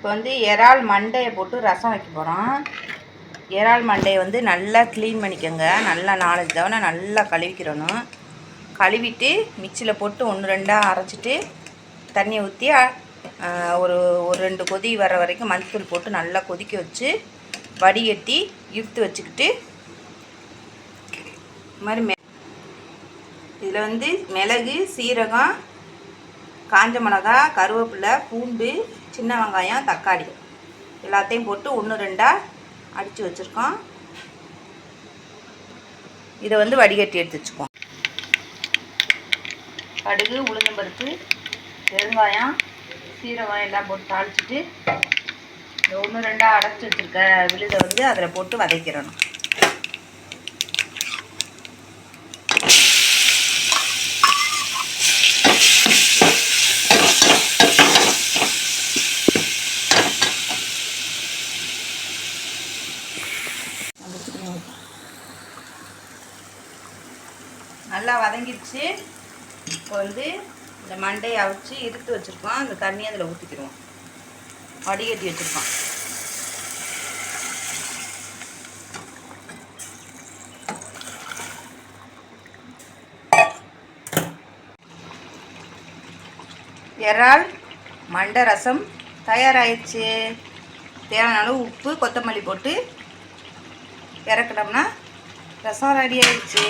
இப்போ வந்து இறால் மண்டையை போட்டு ரசம் வைக்க போகிறோம். இறால் மண்டையை வந்து நல்லா க்ளீன் பண்ணிக்கோங்க. நல்லா நாலஞ்சு தவணை நல்லா கழுவிக்கிறணும். கழுவிட்டு மிக்சியில் போட்டு ஒன்று ரெண்டாக அரைச்சிட்டு தண்ணியை ஊற்றி ஒரு ஒரு ரெண்டு கொதி வர வரைக்கும் மஞ்சத்தூள் போட்டு நல்லா கொதிக்க வச்சு வடிகட்டி இழுத்து வச்சுக்கிட்டு இது மாதிரி மெ இதில் வந்து மிளகு சீரகம் காஞ்ச மிளகா கருவேப்பிலை பூண்டு சின்ன வெங்காயம் தக்காளி. எல்லாத்தையும் போட்டு ஒன்று ரெண்டாக அடித்து வச்சுருக்கோம். இதை வந்து வடிகட்டி எடுத்து வச்சுக்குவோம். கடுகு உளுந்தம்பருப்பு பெருங்காயம் சீரகம் எல்லாம் போட்டு தாளிச்சிட்டு இந்த ஒன்று ரெண்டாக அடைச்சி வச்சுருக்க விழுதை வந்து அதில் போட்டு வதக்கிடணும். நல்லா வதங்கிடுச்சு. இப்போ வந்து இந்த மண்டையை அவிச்சு இறுத்து வச்சுருக்கோம். அந்த தண்ணியை அதில் ஊற்றிக்கிடுவோம் வடிகட்டி வச்சுருக்கோம். இறால் மண்டை ரசம் தயாராகிடுச்சு தேவையான அளவு உப்பு கொத்தமல்லி போட்டு இறக்கிட்டோம்னா ரசம் ரெடி ஆயிடுச்சு.